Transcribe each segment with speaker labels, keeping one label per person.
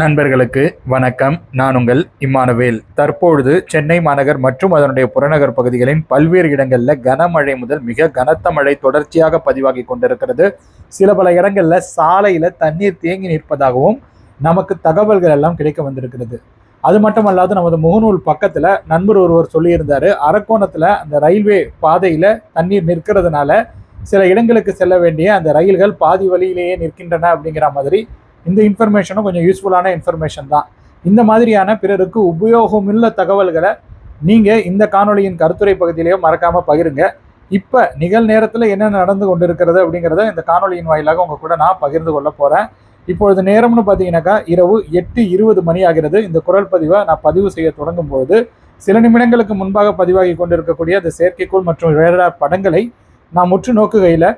Speaker 1: நண்பர்களுக்கு வணக்கம். நான் உங்கள் இம்மானுவேல். தற்பொழுது சென்னை மாநகர் மற்றும் அதனுடைய புறநகர் பகுதிகளின் பல்வேறு இடங்களில் கனமழை முதல் மிக கனத்த மழை தொடர்ச்சியாக பதிவாகி கொண்டிருக்கிறது. சில பல இடங்களில் சாலையில் தண்ணீர் தேங்கி நிற்பதாகவும் நமக்கு தகவல்கள் எல்லாம் கிடைக்க வந்திருக்கிறது. அது மட்டுமல்லாது நமது முகநூல் பக்கத்தில் நண்பர் ஒருவர் சொல்லியிருந்தார் அரக்கோணத்தில் அந்த ரயில்வே பாதையில் தண்ணீர் நிற்கிறதுனால சில இடங்களுக்கு செல்ல வேண்டிய அந்த ரயில்கள் பாதி வழியிலேயே நிற்கின்றன அப்படிங்கிற மாதிரி இந்த இன்ஃபர்மேஷனும் கொஞ்சம் யூஸ்ஃபுல்லான இன்ஃபர்மேஷன் தான். இந்த மாதிரியான பிறருக்கு உபயோகமுள்ள தகவல்களை நீங்கள் இந்த காணொலியின் கருத்துரை பகுதியிலேயே மறக்காமல் பகிருங்க. இப்போ நிகழ்நேரத்தில் என்ன நடந்து கொண்டிருக்கிறது அப்படிங்கிறத இந்த காணொலியின் வாயிலாக உங்கள் கூட நான் பகிர்ந்து கொள்ள போகிறேன் இப்பொழுது நேரம்னு பார்த்தீங்கன்னாக்கா இரவு எட்டு இருபது மணி ஆகிறது. இந்த குரல் பதிவை நான் பதிவு செய்ய தொடங்கும் போது சில நிமிடங்களுக்கு முன்பாக பதிவாகி கொண்டிருக்கக்கூடிய அந்த செயற்கைக்கோள் மற்றும் ரேடார் படங்களை நான் முற்று நோக்குகையில்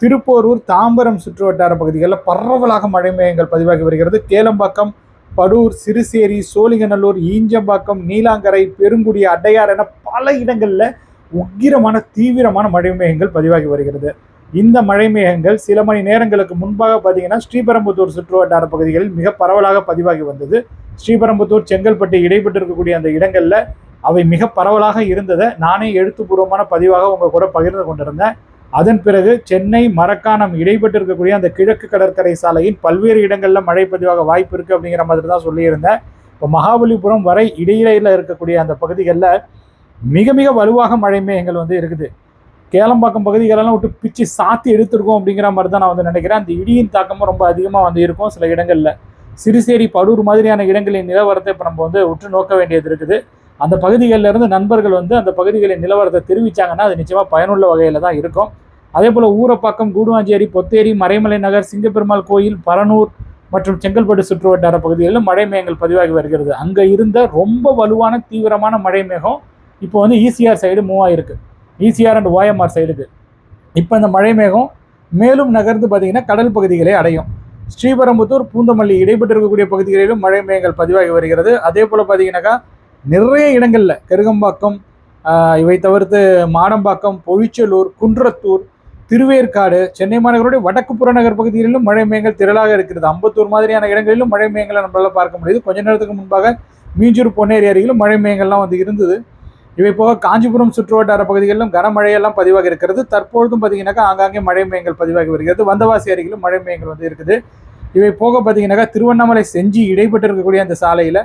Speaker 1: திருப்போரூர் தாம்பரம் சுற்றுவட்டார பகுதிகளில் பரவலாக மழை மேகங்கள் பதிவாகி வருகிறது. கேளம்பாக்கம் படூர் சிறுசேரி சோழிங்கநல்லூர் ஈஞ்சம்பாக்கம் நீலாங்கரை பெருங்குடி அடையார் என பல இடங்களில் உக்கிரமான தீவிரமான மழை மேகங்கள் பதிவாகி வருகிறது. இந்த மழை மேகங்கள் சில மணி நேரங்களுக்கு முன்பாக பார்த்தீங்கன்னா ஸ்ரீபெரும்புத்தூர் சுற்றுவட்டார பகுதிகளில் மிக பரவலாக பதிவாகி வந்தது. ஸ்ரீபெரும்புத்தூர் செங்கல்பட்டு இடைப்பட்டு இருக்கக்கூடிய அந்த இடங்களில் அவை மிக பரவலாக இருந்ததை நானே எழுத்துப்பூர்வமான பதிவாக உங்கள் கூட பகிர்ந்து கொண்டிருந்தேன். அதன் பிறகு சென்னை மரக்காணம் இடைப்பட்டு இருக்கக்கூடிய அந்த கிழக்கு கடற்கரை சாலையின் பல்வேறு இடங்களில் மழை பதிவாக வாய்ப்பு இருக்குது அப்படிங்கிற மாதிரி தான் சொல்லியிருந்தேன். இப்போ மகாபலிபுரம் வரை இடையில இருக்கக்கூடிய அந்த பகுதிகளில் மிக மிக வலுவாக மழை மேகங்கள் வந்து இருக்குது. கேளம்பாக்கம் பகுதிகளெல்லாம் விட்டு பிச்சு சாத்தி எடுத்திருக்கோம் அப்படிங்கிற மாதிரி தான் நான் வந்து நினைக்கிறேன். அந்த இடியின் தாக்கமும் ரொம்ப அதிகமாக வந்து இருக்கும் சில இடங்களில். சிறுசேரி படூர் மாதிரியான இடங்களின் நிலவரத்தை இப்போ நம்ம வந்து உற்று நோக்க வேண்டியது இருக்குது. அந்த பகுதிகளில் இருந்து நண்பர்கள் வந்து அந்த பகுதிகளின் நிலவரத்தை தெரிவித்தாங்கன்னா அது நிச்சயமாக பயனுள்ள வகையில் தான் இருக்கும். அதே போல் ஊரப்பாக்கம் கூடுவாஞ்சேரி பொத்தேரி மறைமலை நகர் சிங்கப்பெருமாள் கோயில் பரனூர் மற்றும் செங்கல்பட்டு சுற்றுவட்டார பகுதிகளில் மழை மேகங்கள் பதிவாகி வருகிறது. அங்கே இருந்த ரொம்ப வலுவான தீவிரமான மழை மேகம் இப்போ வந்து ஈசிஆர் சைடு மூவ் ஆயிருக்கு. ஈசிஆர் அண்ட் ஓஎம்ஆர் சைடுக்கு. இப்போ இந்த மழை மேகம் மேலும் நகர்ந்து பார்த்தீங்கன்னா கடல் பகுதிகளை அடையும். ஸ்ரீபெரும்புத்தூர் பூந்தமல்லி இடைப்பட்டு இருக்கக்கூடிய பகுதிகளிலும் மழை மேகங்கள் பதிவாகி வருகிறது. அதே போல் பார்த்தீங்கன்னாக்கா நிறைய இடங்களில். கருகம்பாக்கம் இவை தவிர்த்து மாடம்பாக்கம் பொழிச்சலூர் குன்றத்தூர் திருவேற்காடு சென்னை மாநகருடைய வடக்கு புறநகர் பகுதிகளிலும் மழை மேகங்கள் திரளாக இருக்கிறது. அம்பத்தூர் மாதிரியான இடங்களிலும் மழை மேகங்களை நம்மளால் பார்க்க முடியுது. கொஞ்ச நேரத்துக்கு முன்பாக மீஞ்சூர் பொன்னேரி அருகிலும் மழை மேகங்கள்லாம் வந்து இருந்தது. இவை போக காஞ்சிபுரம் சுற்றுவட்டார பகுதிகளிலும் கனமழையெல்லாம் பதிவாக இருக்கிறது. தற்பொழுதும் பார்த்தீங்கன்னாக்கா ஆங்காங்கே மழை மேகங்கள் பதிவாகி வருகிறது. வந்தவாசி அருகிலும் மழை மேகங்கள் வந்து இருக்குது. இவை போக பார்த்தீங்கன்னாக்கா திருவண்ணாமலை செஞ்சு இடைப்பட்டு இருக்கக்கூடிய அந்த சாலையில்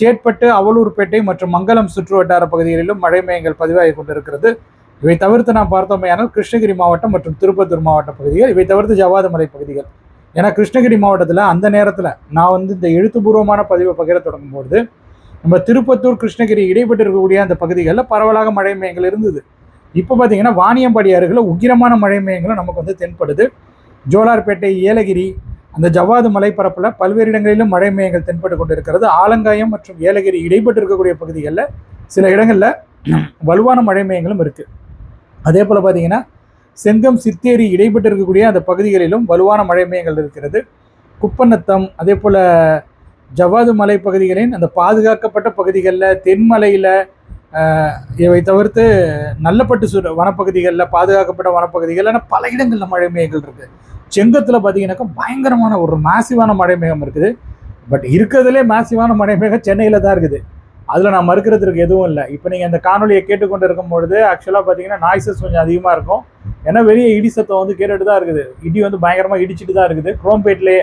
Speaker 1: சேட்பட்டு அவலூர்பேட்டை மற்றும் மங்கலம் சுற்று வட்டார பகுதிகளிலும் மழை மேயங்கள் பதிவாகி கொண்டிருக்கிறது. இவை தவிர்த்து நாம் பார்த்தோமையானால் கிருஷ்ணகிரி மாவட்டம் மற்றும் திருப்பத்தூர் மாவட்ட பகுதிகள் இவை தவிர்த்து ஜவாத மலை பகுதிகள். ஏன்னா கிருஷ்ணகிரி மாவட்டத்தில் அந்த நேரத்தில் நான் வந்து இந்த எழுத்துப்பூர்வமான பதிவை பகிர தொடங்கும்போது நம்ம திருப்பத்தூர் கிருஷ்ணகிரி இடைப்பட்டு இருக்கக்கூடிய அந்த பகுதிகளில் பரவலாக மழை மேயங்கள் இருந்தது. இப்போ பார்த்தீங்கன்னா வாணியம்பாடி அருகில் உக்கிரமான மழை மேயங்களும் நமக்கு வந்து தென்படுது. ஜோலார்பேட்டை ஏலகிரி அந்த ஜவ்வாது மலைப்பரப்பில் பல்வேறு இடங்களிலும் மழை மேகங்கள் தென்பட்டு கொண்டிருக்கிறது. ஆலங்காயம் மற்றும் ஏலகிரி இடைப்பட்டு இருக்கக்கூடிய பகுதிகளில் சில இடங்களில் வலுவான மழை மேகங்களும் இருக்குது அதே போல் பார்த்தீங்கன்னா செங்கம் சித்தேரி இடைப்பட்டு இருக்கக்கூடிய அந்த பகுதிகளிலும் வலுவான மழை மேகங்கள் இருக்கிறது. குப்பநத்தம் அதே போல் ஜவ்வாது மலை பகுதிகளின் அந்த பாதுகாக்கப்பட்ட பகுதிகளில் தென்மலையில் இவை தவிர்த்து நல்லப்பட்டு சு வனப்பகுதிகளில் பாதுகாக்கப்பட்ட வனப்பகுதிகளில் பல இடங்களில் மழை மேகங்கள் இருக்குது செங்கத்தில் பார்த்தீங்கன்னாக்கா பயங்கரமான ஒரு மாசிவான மழை மேகம் இருக்குது. பட் இருக்கிறதுலே மாசிவான மழை மேகம் சென்னையில் தான் இருக்குது. அதில் நான் மறுக்கிறதுக்கு எதுவும் இல்லை. இப்போ நீங்கள் அந்த காணொலியை கேட்டுக்கொண்டு இருக்கும் பொழுது ஆக்சுவலாக பார்த்தீங்கன்னா நாய்ஸஸ் கொஞ்சம் அதிகமாக இருக்கும். ஏன்னா வெளியே இடி சத்தம் வந்து கேட்டுட்டு தான் இருக்குது. இடி வந்து பயங்கரமாக இடிச்சிட்டு தான் இருக்குது. குரோம்பேட்லேயே.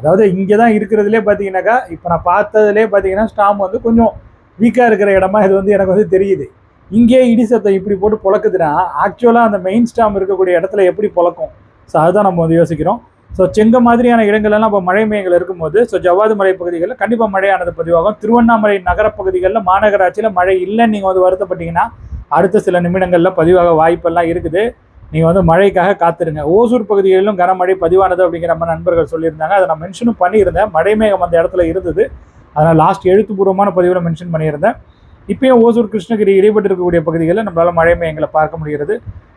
Speaker 1: அதாவது இங்கே தான் இருக்கிறதுலே பார்த்தீங்கன்னாக்கா இப்போ நான் பார்த்ததுலே பார்த்தீங்கன்னா ஸ்டாம் வந்து கொஞ்சம் வீக்காக இருக்கிற இடமா இது வந்து எனக்கு வந்து தெரியுது. இங்கே இடி சத்தம் இப்படி போட்டு புழக்குதுன்னா ஆக்சுவலாக அந்த மெயின் ஸ்டாம் இருக்கக்கூடிய இடத்துல எப்படி புழக்கும்? ஸோ அதுதான் நம்ம வந்து யோசிக்கிறோம். ஸோ செங்க மாதிரியான இடங்கள்லாம் இப்போ மழை மையங்கள் இருக்கும்போது ஸோ ஜவ்வாது மலை பகுதிகளில் கண்டிப்பாக மழையானது பதிவாகும். திருவண்ணாமலை நகரப்பகுதிகளில் மாநகராட்சியில் மழை இல்லைன்னு நீங்கள் வந்து வருத்தப்பட்டீங்கன்னா அடுத்த சில நிமிடங்களில் பதிவாக வாய்ப்பெல்லாம் இருக்குது. நீங்கள் வந்து மழைக்காக காத்துருங்க. ஓசூர் பகுதிகளிலும் கனமழை பதிவானது அப்படிங்கிற மாதிரி நண்பர்கள் சொல்லியிருந்தாங்க. அதை நான் மென்ஷனும் பண்ணியிருந்தேன். மழை மேகம் அந்த இடத்துல இருந்தது. அதனால் லாஸ்ட் எழுத்துப்பூர்வமான பதிவில் மென்ஷன் பண்ணியிருந்தேன். இப்பயும் ஓசூர் கிருஷ்ணகிரி இடைப்பட்டு இருக்கக்கூடிய பகுதிகளில் நம்மளால் மழை மேகங்களை பார்க்க முடிகிறது.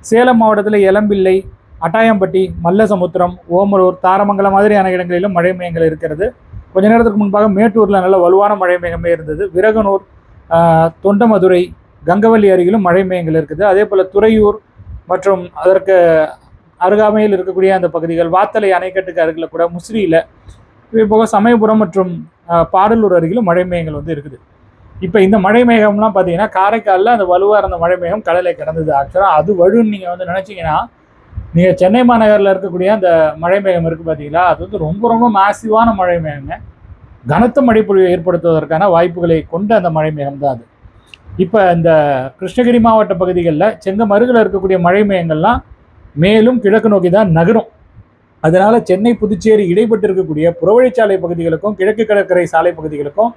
Speaker 1: சேலம் மாவட்டத்தில் எலம்பிள்ளை அட்டாயம்பட்டி மல்லசமுத்திரம் ஓமலூர் தாரமங்கலம் மாதிரியான இடங்களிலும் மழை மேகங்கள் இருக்கிறது. கொஞ்ச நேரத்துக்கு முன்பாக மேட்டூரில் நல்ல வலுவான மழை மேகமே இருந்தது. விரகனூர் தொண்டமதுரை கங்கவல்லி அருகிலும் மழை மேகங்கள் இருக்குது. அதே போல் துறையூர் மற்றும் அதற்கு அருகாமையில் இருக்கக்கூடிய அந்த பகுதிகள் வாத்தலை அணைக்கட்டுக்கு அருகில் கூட முசிறியில் இது போக சமயபுரம் மற்றும் பாடலூர் அருகிலும் மழை மேகங்கள் வந்து இருக்குது. இப்போ இந்த மழை மேகம்லாம் பார்த்தீங்கன்னா காரைக்காலில் அந்த வலுவாக இருந்த மழை மேகம் கடலை கிடந்தது. ஆக்சுவலாக அது வழுன்னு நீங்கள் வந்து நினச்சிங்கன்னா நீங்கள் சென்னை மாநகரில் இருக்கக்கூடிய அந்த மழை மேகம் இருக்குது பார்த்தீங்களா அது வந்து ரொம்ப ரொம்ப மாசிவான மழை மேகங்க கனத்த மழைப்பொழிவை ஏற்படுத்துவதற்கான வாய்ப்புகளை கொண்ட அந்த மழை மேகம் தான் அது. இப்போ இந்த கிருஷ்ணகிரி மாவட்ட பகுதிகளில் செங்கமருகில் இருக்கக்கூடிய மழை மேகங்கள்லாம் மேலும் கிழக்கு நோக்கி தான் நகரும். அதனால் சென்னை புதுச்சேரி இடைப்பட்டு இருக்கக்கூடிய புறவழிச்சாலை பகுதிகளுக்கும் கிழக்கு கடற்கரை சாலை பகுதிகளுக்கும்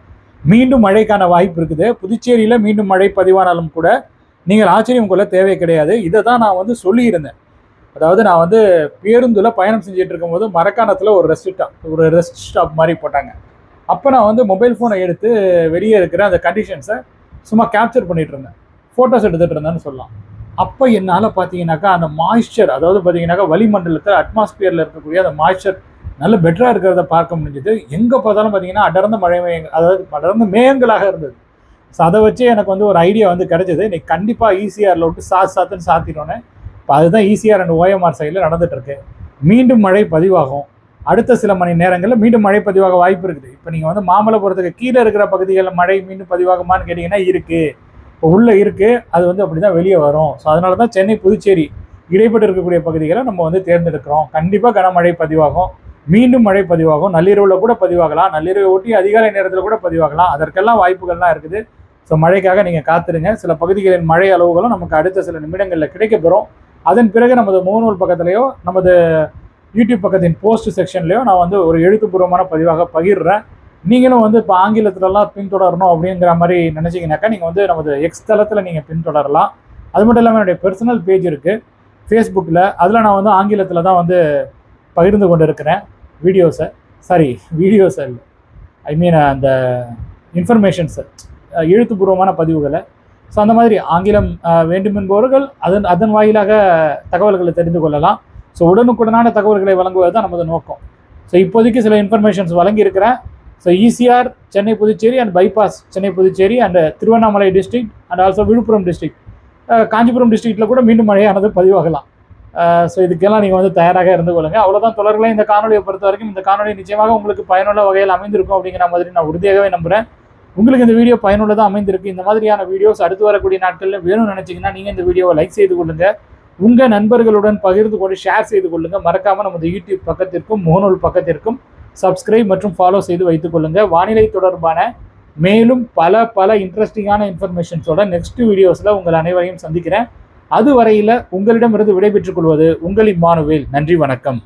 Speaker 1: மீண்டும் மழைக்கான வாய்ப்பு இருக்குது. புதுச்சேரியில் மீண்டும் மழை பதிவானாலும் கூட நீங்கள் ஆச்சரியம் கொள்ள தேவை கிடையாது. இதை தான் நான் வந்து சொல்லியிருந்தேன். அதாவது நான் வந்து பேருந்தில் பயணம் செஞ்சுட்டு இருக்கும்போது மரக்காணத்தில் ஒரு ரெஸ்ட் ஸ்டாப் ஒரு ரெஸ்ட் ஸ்டாப் மாதிரி போட்டாங்க. அப்போ நான் வந்து மொபைல் ஃபோனை எடுத்து வெளியே இருக்கிற அந்த கண்டிஷன்ஸை சும்மா கேப்சர் பண்ணிட்டு இருந்தேன். ஃபோட்டோஸ் எடுத்துகிட்டு இருந்தேன்னு சொல்லலாம். அப்போ என்னால் பார்த்தீங்கன்னாக்கா அந்த மாய்ஸ்சர் அதாவது பார்த்தீங்கன்னாக்கா வளிமண்டலத்தில் அட்மாஸ்பியரில் இருக்கக்கூடிய அந்த மாய்ஸ்சர் நல்ல பெட்டராக இருக்கிறத பார்க்க முடிஞ்சது. எங்கே பார்த்தாலும் பார்த்தீங்கன்னா அடர்ந்த மழை மேயங்கள் அதாவது அடர்ந்த மேகங்களாக இருந்தது. ஸோ அதை வச்சு எனக்கு வந்து ஒரு ஐடியா வந்து கிடைச்சது. இன்னைக்கு கண்டிப்பாக ஈசிஆரில் விட்டு சாத்து சாத்துன்னு சாத்திட்டோன்னே இப்போ அதுதான் ஈசிஆர் அண்ட் ஓஎம்ஆர் சைடில் நடந்துகிட்ருக்கு மீண்டும் மழை பதிவாகும். அடுத்த சில மணி நேரங்களில் மீண்டும் மழை பதிவாக வாய்ப்பு இருக்குது. இப்போ நீங்கள் வந்து மாமல்லபுரத்துக்கு கீழே இருக்கிற பகுதிகளில் மழை மீண்டும் பதிவாகுமான்னு கேட்டிங்கன்னா இருக்குது இப்போ உள்ளே இருக்குது அது வந்து அப்படி தான் வெளியே வரும். ஸோ அதனால தான் சென்னை புதுச்சேரி இடைப்பட்டு இருக்கக்கூடிய பகுதிகளை நம்ம வந்து தேர்ந்தெடுக்கிறோம். கண்டிப்பாக கனமழை பதிவாகும். மீண்டும் மழை பதிவாகும். நள்ளிரவில் கூட பதிவாகலாம். நள்ளிரவை ஒட்டி அதிகாலை நேரத்தில் கூட பதிவாகலாம். அதற்கெல்லாம் வாய்ப்புகள்லாம் இருக்குது. ஸோ மழைக்காக நீங்கள் காத்துருங்க. சில பகுதிகளின் மழை அளவுகளும் நமக்கு அடுத்த சில நிமிடங்களில் கிடைக்கப்பெறும் அதன் பிறகு நமது முகநூல் பக்கத்துலேயோ நமது யூடியூப் பக்கத்தின் போஸ்ட் செக்ஷன்லேயோ நான் வந்து ஒரு எழுத்துப்பூர்வமான பதிவாக பகிர்றேன். நீங்களும் வந்து இப்போ ஆங்கிலத்துலலாம் பின்தொடரணும் அப்படிங்கிற மாதிரி நினச்சிங்கனாக்கா நீங்கள் வந்து நமது எக்ஸ் தளத்தில் நீங்கள் பின்தொடரலாம். அது மட்டும் இல்லாமல் என்னுடைய பர்சனல் பேஜ் இருக்குது ஃபேஸ்புக்கில் அதில் நான் வந்து ஆங்கிலத்தில் தான் வந்து பகிர்ந்து கொண்டு இருக்கிறேன் வீடியோஸை சாரி வீடியோஸை இல்லை. ஐ மீன் அந்த இன்ஃபர்மேஷன்ஸை எழுத்துப்பூர்வமான பதிவுகளை. ஸோ அந்த மாதிரி ஆங்கிலம் வேண்டுமென்பவர்கள் அதன் அதன் வாயிலாக தகவல்களை தெரிந்து கொள்ளலாம். ஸோ உடனுக்குடனான தகவல்களை வழங்குவது தான் நமது நோக்கம். ஸோ இப்போதைக்கு சில informations வழங்கியிருக்கிறேன். So ECR Chennai Puducherry and bypass Chennai Puducherry and Tiruvannamalai district and also Viluppuram district Kanchipuram டிஸ்ட்ரிக்ட்டில் கூட மீண்டும் மழையானது பதிவாகலாம். ஸோ இதுக்கெல்லாம் நீங்கள் வந்து தயாராக இருந்து கொள்ளுங்க. அவ்வளோதான் தொடர்களே இந்த காணொலியை பொறுத்த வரைக்கும் இந்த காணொலி நிச்சயமாக உங்களுக்கு பயனுள்ள வகையில் அமைந்திருக்கும் அப்படிங்கிற மாதிரி நான் உறுதியாகவே நம்புகிறேன் உங்களுக்கு இந்த வீடியோ பயனுள்ளதாக அமைந்திருக்கு இந்த மாதிரியான வீடியோஸ் அடுத்து வரக்கூடிய நாட்களில் வேணும்னு நினச்சிங்கன்னா நீங்கள் இந்த வீடியோவை லைக் செய்து கொள்ளுங்க. உங்கள் நண்பர்களுடன் பகிர்ந்து கொண்டு ஷேர் செய்து கொள்ளுங்கள் மறக்காமல் நமது யூடியூப் பக்கத்திற்கும் முகநூல் பக்கத்திற்கும் சப்ஸ்கிரைப் மற்றும் ஃபாலோ செய்து வைத்துக் கொள்ளுங்கள் வானிலை தொடர்பான மேலும் பல பல இன்ட்ரெஸ்டிங்கான இன்ஃபர்மேஷன்ஸோட நெக்ஸ்ட் வீடியோஸில் உங்கள் அனைவரையும் சந்திக்கிறேன். அதுவரையில் உங்களிடமிருந்து விடைபெற்றுக் கொள்வது உங்கள் இம்மானுவேல். நன்றி வணக்கம்.